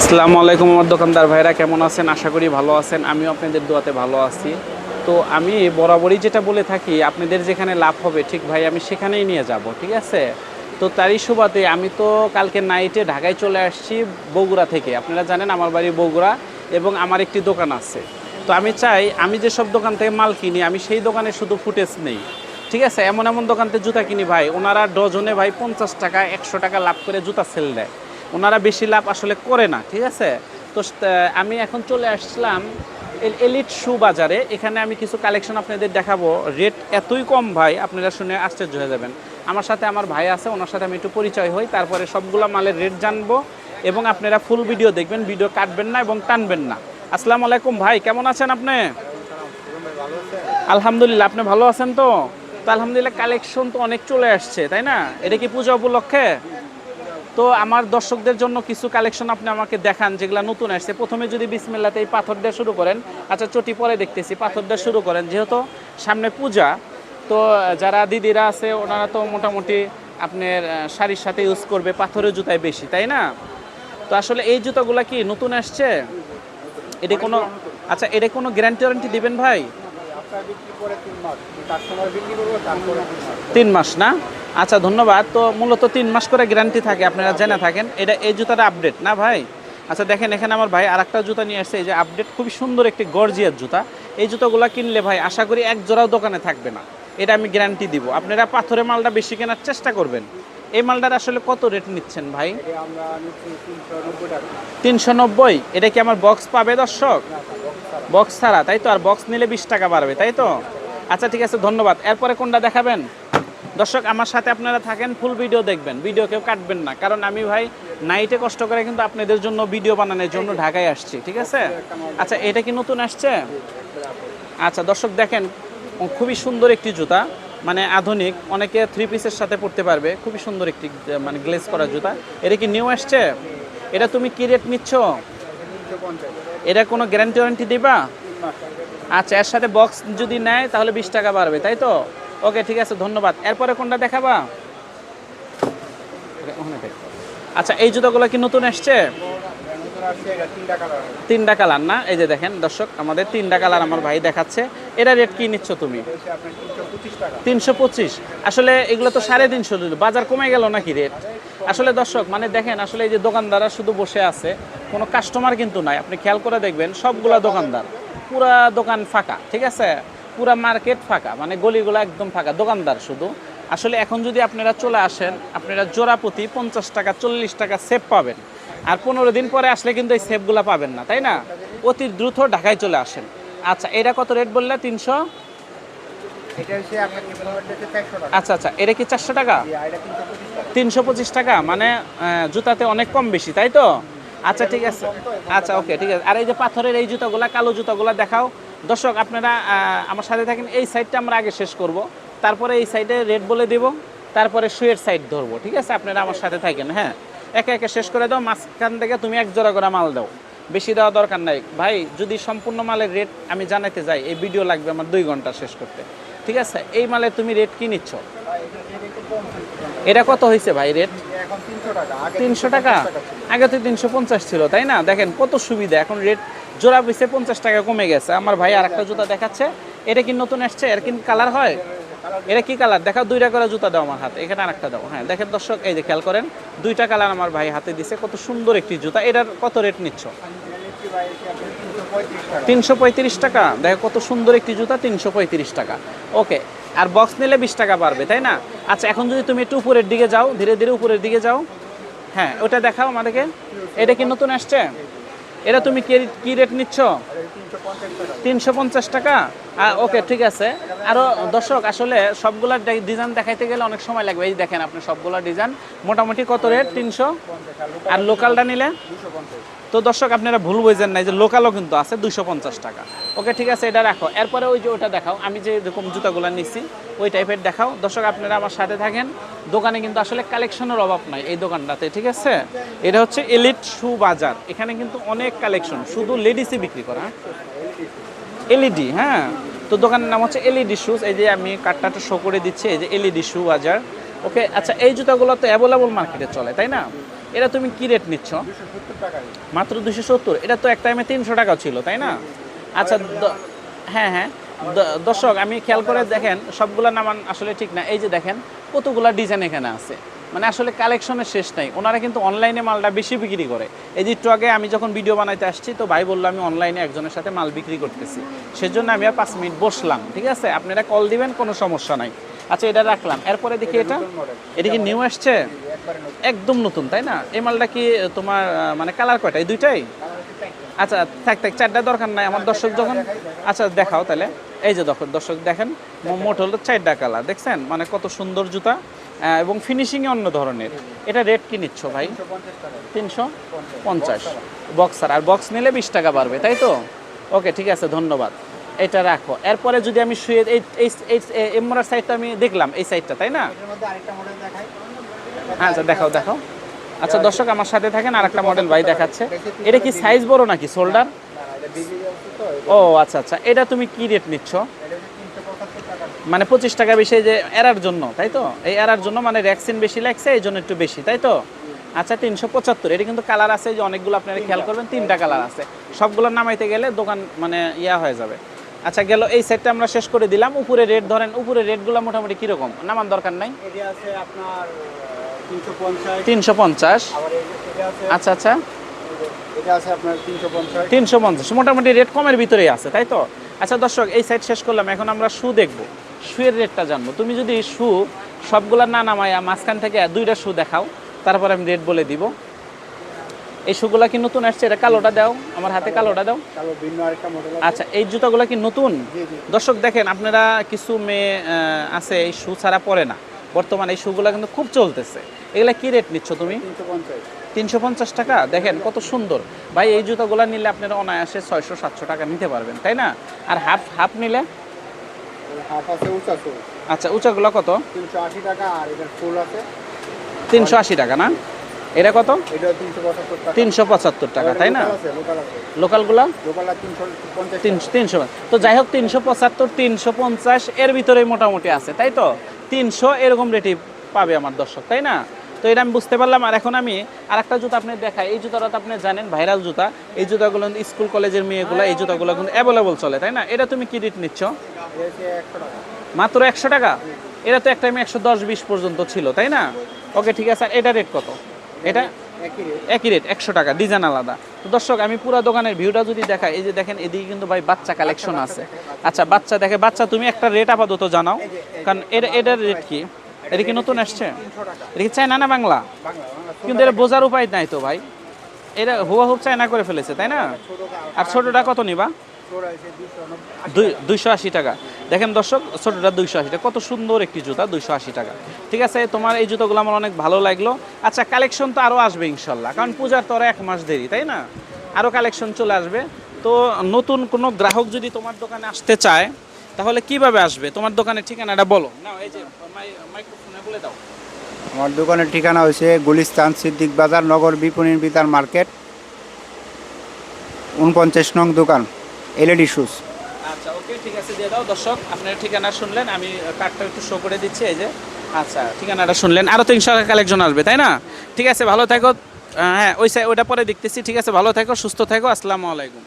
আসসালামু আলাইকুম আমার দোকানদার ভাইরা, কেমন আছেন? আশা করি ভালো আছেন। আমিও আপনাদের দোয়াতে ভালো আছি। তো আমি বরাবরই যেটা বলে থাকি, আপনাদের যেখানে লাভ হবে, ঠিক ভাই, আমি সেখানেই নিয়ে যাব, ঠিক আছে? তো তারই সুবাদে আমি তো কালকে নাইটে ঢাকায় চলে আসছি বগুড়া থেকে। আপনারা জানেন আমার বাড়ি বগুড়া এবং আমার একটি দোকান আছে। তো আমি চাই, আমি যেসব দোকান থেকে মাল কিনি, আমি সেই দোকানে শুধু ফুটেজ নেই, ঠিক আছে? এমন এমন দোকান থেকে জুতা কিনি ভাই, ওনারা ডজনে ভাই পঞ্চাশ টাকা, একশো টাকা লাভ করে জুতা সেল দেয়। ওনারা বেশি লাভ আসলে করে না, ঠিক আছে? তো আমি এখন চলে আসলাম এলিট শু বাজারে। এখানে আমি কিছু কালেকশন আপনাদের দেখাবো। রেট এতই কম ভাই, আপনারা শুনে আশ্চর্য হয়ে যাবেন। আমার সাথে আমার ভাই আছে, ওনার সাথে আমি একটু পরিচয় হই, তারপরে সবগুলো মালের রেট জানব এবং আপনারা ফুল ভিডিও দেখবেন, ভিডিও কাটবেন না এবং টানবেন না। আসসালামু আলাইকুম ভাই, কেমন আছেন আপনি? আলহামদুলিল্লাহ, আপনি ভালো আছেন তো? তো আলহামদুলিল্লাহ, কালেকশন তো অনেক চলে আসছে, তাই না? এটা কি পূজা উপলক্ষে? তো আমার দর্শকদের জন্য কিছু কালেকশন আপনি আমাকে দেখান যেগুলো নতুন আসছে। প্রথমে যদি বিসমিল্লাতে এই পাথর দিয়ে শুরু করেন আচ্ছা চটি পরে দেখতেছি পাথর দিয়ে শুরু করেন। যেহেতু সামনে পূজা তো যারা দিদিরা আছে ওনারা তো মোটামুটি আপনার শাড়ির সাথে ইউজ করবে পাথরের জুতায় বেশি তাই না? তো আসলে এই জুতাগুলো কি নতুন আসছে? এটা কোনো আচ্ছা এটা কোনো গ্যারান্টি ওয়ারেন্টি দিবেন ভাই? তিন মাস না? আচ্ছা ধন্যবাদ। তো মূলত তিন মাস করে গ্যারান্টি থাকে, আপনারা জেনে থাকেন। এটা এই জুতাটা আপডেট না ভাই? আচ্ছা দেখেন, এখানে আমার ভাই আর একটা জুতা নিয়ে আসছে। এই যে আপডেট খুবই সুন্দর একটি গর্জিয়ার জুতা। এই জুতাগুলো কিনলে ভাই, আশা করি এক জোড়াও দোকানে থাকবে না। এটা আমি গ্যারান্টি দিব। আপনারা পাথরের মালটা বেশি কেনার চেষ্টা করবেন। এই মালটার আসলে কত রেট নিচ্ছেন ভাই? তিনশো নব্বই? এটা কি আমার বক্স পাবে দর্শক? বক্স ছাড়া, তাই তো? আর বক্স নিলে বিশ টাকা বাড়বে, তাই তো? আচ্ছা ঠিক আছে, ধন্যবাদ। এরপরে কোনটা দেখাবেন? দর্শক, আমার সাথে আপনারা থাকেন ফুল ভিডিও দেখবেন ভিডিও কেউ কাটবেন না। কারণ আমি ভাই নাইটে কষ্ট করে কিন্তু আপনাদের জন্য ভিডিও বানানোর জন্য ঢাকায় আসছি, ঠিক আছে? আচ্ছা এটা কি নতুন আসছে? আচ্ছা দর্শক দেখেন খুবই সুন্দর একটি জুতা মানে আধুনিক, অনেকে থ্রি পিসের সাথে পড়তে পারবে, খুবই সুন্দর একটি মানে গ্লেজ করা জুতা। এটা কি নিউ আসছে? এটা তুমি কি রেট নিচ্ছ? এটা কোনো গ্যারান্টি ওয়ারেন্টি দিবা? আচ্ছা এর সাথে বক্স যদি নেয়, তাহলে বিশ টাকা বাড়বে, তাই তো? ওকে, ঠিক আছে, ধন্যবাদ। এরপরে কোনটা দেখাবা। আচ্ছা এই জুতোগুলো কি নতুন এসছে? তিনটা কালার না? এই যে দেখেন, দর্শক, আমাদের তিনটা কালার আমার ভাই দেখাচ্ছে। এটা রেট কি নিচ্ছ তুমি? তিনশো পঁচিশ। আসলে এগুলো তো সাড়ে তিনশো বাজার কমে গেল নাকি রেট? আসলে দর্শক মানে দেখেন, আসলে এই যে দোকানদাররা শুধু বসে আছে, কোনো কাস্টমার কিন্তু নাই। আপনি খেয়াল করে দেখবেন, সবগুলা দোকানদার, পুরা দোকান ফাঁকা, ঠিক আছে? পুরা মার্কেট ফাঁকা মানে গলিগুলো একদম ফাঁকা দোকানদার শুধু। আসলে এখন যদি আপনারা চলে আসেন আপনারা জোড়া প্রতি পঞ্চাশ টাকা চল্লিশ টাকা সেভ পাবেন। আর পনেরো দিন পরে আসলে কিন্তু এই সেভগুলো পাবেন না তাই না? অতি দ্রুত ঢাকায় চলে আসেন। আচ্ছা এটা কত রেট বললে? তিনশো? আচ্ছা আচ্ছা এটা কি চারশো টাকা? তিনশো পঁচিশ টাকা। মানে জুতাতে অনেক কম বেশি তাই তো? আচ্ছা ঠিক আছে। আচ্ছা ওকে ঠিক আছে। আর এই যে পাথরের এই জুতাগুলা কালো জুতাগুলা দেখাও। দর্শক, আপনারা আমার সাথে থাকেন। এই সাইডটা আমরা আগে শেষ করব। তারপরে এই সাইডে রেট বলে দেব। তারপরে শুয়ের সাইড ধরবো, ঠিক আছে? আপনারা আমার সাথে থাকেন হ্যাঁ? একে একে শেষ করে দাও। মাঝখান থেকে তুমি এক জোড়া করে মাল দাও। বেশি দেওয়া দরকার নাই। ভাই, যদি সম্পূর্ণ মালের রেট আমি জানাতে যাই, এই ভিডিও লাগবে আমার দুই ঘণ্টা শেষ করতে। ঠিক আছে? এই মালের তুমি রেট কি নিচ্ছ? এটা কত হয়েছে ভাই রেট তিনশো টাকা। আগে তিনশো টাকা আগে তো তিনশো পঞ্চাশ ছিল, তাই না? দেখেন কত সুবিধা। এখন রেট জোড়া পিসে পঞ্চাশ টাকা কমে গেছে। আমার ভাই আর একটা জুতা দেখাচ্ছে। এটা কি নতুন আসছে এর কি কালার হয়? এটা কি কালার? দেখাও দুইটা করে জুতা দাও আমার হাতে। এখানে আরেকটা দাও। হ্যাঁ দেখেন দর্শক এই যে খেয়াল করেন দুইটা কালার আমার ভাই হাতে দিছে। কত সুন্দর একটি জুতা। এটার কত রেট নিচ্ছ? এটা নিচ্ছি ভাই, এটা আপনার 335 টাকা। তিনশো পঁয়ত্রিশ টাকা। দেখো কত সুন্দর একটি জুতা তিনশো পঁয়ত্রিশ টাকা। ওকে আর বক্স নিলে বিশ টাকা পারবে তাই না? আচ্ছা এখন যদি তুমি একটু উপরের দিকে যাও ধীরে ধীরে উপরের দিকে যাও। হ্যাঁ ওটা দেখাও আমাদেরকে। এটা কি নতুন আসছে এটা তুমি কি রেট নিচ্ছ? আর এটা 350 টাকা। তিনশো পঞ্চাশ টাকা? ওকে ঠিক আছে। আরও দর্শক, আসলে সবগুলা ডিজাইন দেখাইতে গেলে অনেক সময় লাগবে। এই দেখেন আপনি সবগুলা ডিজাইন মোটামুটি কত রেট তিনশো? আর আর লোকালটা নিলে? তো দর্শক, আপনারা ভুল বুঝেন নাই যে লোকালও কিন্তু আছে দুশো পঞ্চাশ টাকা। ওকে ঠিক আছে, এটা রাখো। এরপরে ওই যে ওটা দেখাও। আমি যে এরকম জুতাগুলো নিচ্ছি ওই টাইপের দেখাও। দর্শক, আপনারা আমার সাথে থাকেন। দোকানে কিন্তু আসলে কালেকশনের অভাব নাই এই দোকানটাতে, ঠিক আছে? এটা হচ্ছে এলিট শু বাজার এখানে কিন্তু অনেক কালেকশন শুধু লেডিসই বিক্রি করা এলইডি হ্যাঁ? তো দোকানের নাম হচ্ছে এলইডি শুজ এই যে আমি কার্ডটা শো করে দিচ্ছি, এই যে এলইডি শু বাজার ওকে আচ্ছা এই জুতাগুলো তো অ্যাভেলেবল মার্কেটে চলে, তাই না? এটা তুমি কি রেট নিচ্ছ? মাত্র দুশো সত্তর। এটা তো এক টাইমে তিনশো টাকা ছিল, তাই না? আচ্ছা হ্যাঁ হ্যাঁ। দর্শক, আমি খেয়াল করে দেখেন, সবগুলা নামান আসলে ঠিক না। এই যে দেখেন, কতগুলা ডিজাইন এখানে আছে। মানে আসলে কালেকশনের শেষ নাই। ওনারা কিন্তু অনলাইনে মালটা বেশি বিক্রি করে। এই যে একটু আগে আমি যখন ভিডিও বানাইতে আসছি, তো ভাই বলল, আমি অনলাইনে একজনের সাথে মাল বিক্রি করতেছি। সেজন্য আমি আর পাঁচ মিনিট বসলাম। ঠিক আছে? আপনারা কল দিবেন, কোনো সমস্যা নাই। আচ্ছা এটা রাখলাম। এরপরে দেখি এটা। এটা কি নিউ আসছে? একদম নতুন, তাই না? এই মালটা কি তোমার মানে কালার কয়টা? এই দুইটাই? আচ্ছা থাক থাক চারটা দরকার নাই। আমার দর্শক যখন আচ্ছা দেখাও তাহলে। এই যে দর্শক দর্শক দেখেন মোট হলো চারটা কালার দেখছেন? মানে কত সুন্দর জুতা এবং ফিনিশিংয়ে অন্য ধরনের। এটা রেট কি নিচ্ছ ভাই? তিনশো পঞ্চাশ। বক্সার আর বক্স নিলে বিশ টাকা বাড়বে তাই তো? ওকে ঠিক আছে ধন্যবাদ। এটা রাখো। এরপরে যদি আমি শুয়ে এই এই এই এমরার সাইডটা আমি দেখলাম এই সাইডটা তাই না? আচ্ছা দেখাও দেখাও। আচ্ছা দর্শক আমার সাথে থাকেন আর একটা মডেল ভাই দেখাচ্ছে। এটা কি সাইজ বড় নাকি শোল্ডার ও আচ্ছা আচ্ছা। এটা তুমি কি রেট নিচ্ছ? মানে পঁচিশ টাকা বেশি যে এরার জন্য তাই তো? এই এরার জন্য মানে ভ্যাকসিন বেশি লাগছে এই জন্য একটু বেশি তাই তো? আচ্ছা তিনশো পঁচাত্তর। এটা কিন্তু কালার আছে যে অনেকগুলো আপনারা খেয়াল করবেন তিনটা কালার আছে। সবগুলো নামাইতে গেলে দোকান মানে ইয়া হয়ে যাবে। আচ্ছা গেল এই সেটটা আমরা শেষ করে দিলাম। উপরে রেট ধরেন উপরে রেটগুলো মোটামুটি কীরকম? নামান দরকার নাই? আছে আপনার তিনশো পঞ্চাশ। আচ্ছা আচ্ছা। তিনশো পঞ্চাশ। মোটামুটি রেট কমের ভিতরেই আছে তাই তো? আচ্ছা দর্শক এই সাইড শেষ করলাম। এখন আমরা শু দেখব। শুয়ের রেটটা জানব। তুমি যদি শু সবগুলা না নামায়া মাঝখান থেকে দুইটা শু দেখাও তারপর আমি রেট বলে দিব। এই শুগুলা কি নতুন আসছে? এটা কালোটা দাও। আমার হাতে কালোটা দাও। আচ্ছা এই জুতাগুলা কি নতুন? দর্শক দেখেন আপনারা কিছু মেয়ে আছে এই শু ছাড়া পরে না। বর্তমানে এই শুগুলা কিন্তু খুব চলতেছে। এগুলা কি রেট নিচ্ছ তুমি? তিনশো পঞ্চাশ। টাকা? দেখেন কত সুন্দর। ভাই এই জুতাগুলো নিলে আপনারা অনায়াসে ছয়শো সাতশো টাকা নিতে পারবেন তাই না? আর হাফ হাফ নিলে? আচ্ছা উঁচাগুলো কত? তিনশো আশি টাকা আর এটার ফুল আছে। তিনশো আশি টাকা না? এটা কত? এটা তিনশো পঁচাত্তর টাকা। তাই না? লোকালগুলো তিনশো তো যাই হোক তিনশো পঁচাত্তর তিনশো পঞ্চাশ এর ভিতরে মোটামুটি আছে তাই তো? তিনশো এরকম রেটই পাবে আমার দর্শক, তাই না? তো এটা আমি বুঝতে পারলাম। আর এখন আমি আর একটা জুতা আপনি দেখাই। এই জুতোটা তো আপনি জানেন, ভাইরাল জুতা। এই জুতাগুলো স্কুল, কলেজের মেয়েগুলো এই জুতাগুলো কিন্তু অ্যাভেলেবল চলে, তাই না? এটা তুমি কি রেট নিচ্ছ? মাত্র একশো টাকা? এটা তো এক টাইমে একশো দশ, বিশ পর্যন্ত ছিল, তাই না? ওকে ঠিক আছে। আর এটা রেট কত? এটা একই রেট একশো টাকা ডিজাইন আলাদা। তো দর্শক আমি পুরো দোকানের ভিউটা যদি দেখাই এই যে দেখেন এদিকে কিন্তু ভাই বাচ্চা কালেকশন আছে। আচ্ছা বাচ্চা দেখে বাচ্চা তুমি একটা রেট আপাতত জানাও। কারণ এটা এটার রেট কি? এটা কি নতুন আসছে? টাকা? এটা কি চায়না না বাংলা? কিন্তু এটা বোঝার উপায় নাই তো ভাই। এটা হুয়া হুব চায়না করে ফেলেছে তাই না? আর ছোটটা কত নিবা? দুইশো আশি টাকা। দেখেন দর্শক, ছোটটা দুইশো আশি টাকা। কত সুন্দর একটি জুতা, দুইশো আশি টাকা। ঠিক আছে, তোমার এই জুতোগুলো আমার অনেক ভালো লাগল। আচ্ছা কালেকশন তো আরও আসবে ইনশাল্লাহ, কারণ পূজার তো এক মাস দেরি, তাই না? আরও কালেকশন চলে আসবে। তো নতুন কোনো গ্রাহক যদি তোমার দোকানে আসতে চায়, তাহলে কীভাবে আসবে? তোমার দোকানের ঠিকানাটা বলো। না বলে দাও। আমার দোকানের ঠিকানা হয়েছে গুলিস্তান সিদ্দিক বাজার নগর বিপণীর বিতার মার্কেট, উনপঞ্চাশ নং দোকান। এলইডি শুজ আচ্ছা ওকে, ঠিক আছে, দিয়ে দাও। দর্শক, আপনার ঠিকানা শুনলেন, আমি কার্ডটা একটু শো করে দিচ্ছি, এই যে। আচ্ছা ঠিকানাটা শুনলেন। আরও তো ইনশাল্লাহ কালেকশন আসবে, তাই না? ঠিক আছে, ভালো থাকো। হ্যাঁ ওই সাই ওইটা পরে দেখতেছি। ঠিক আছে, ভালো থাকো, সুস্থ থাকো। আসসালামু আলাইকুম।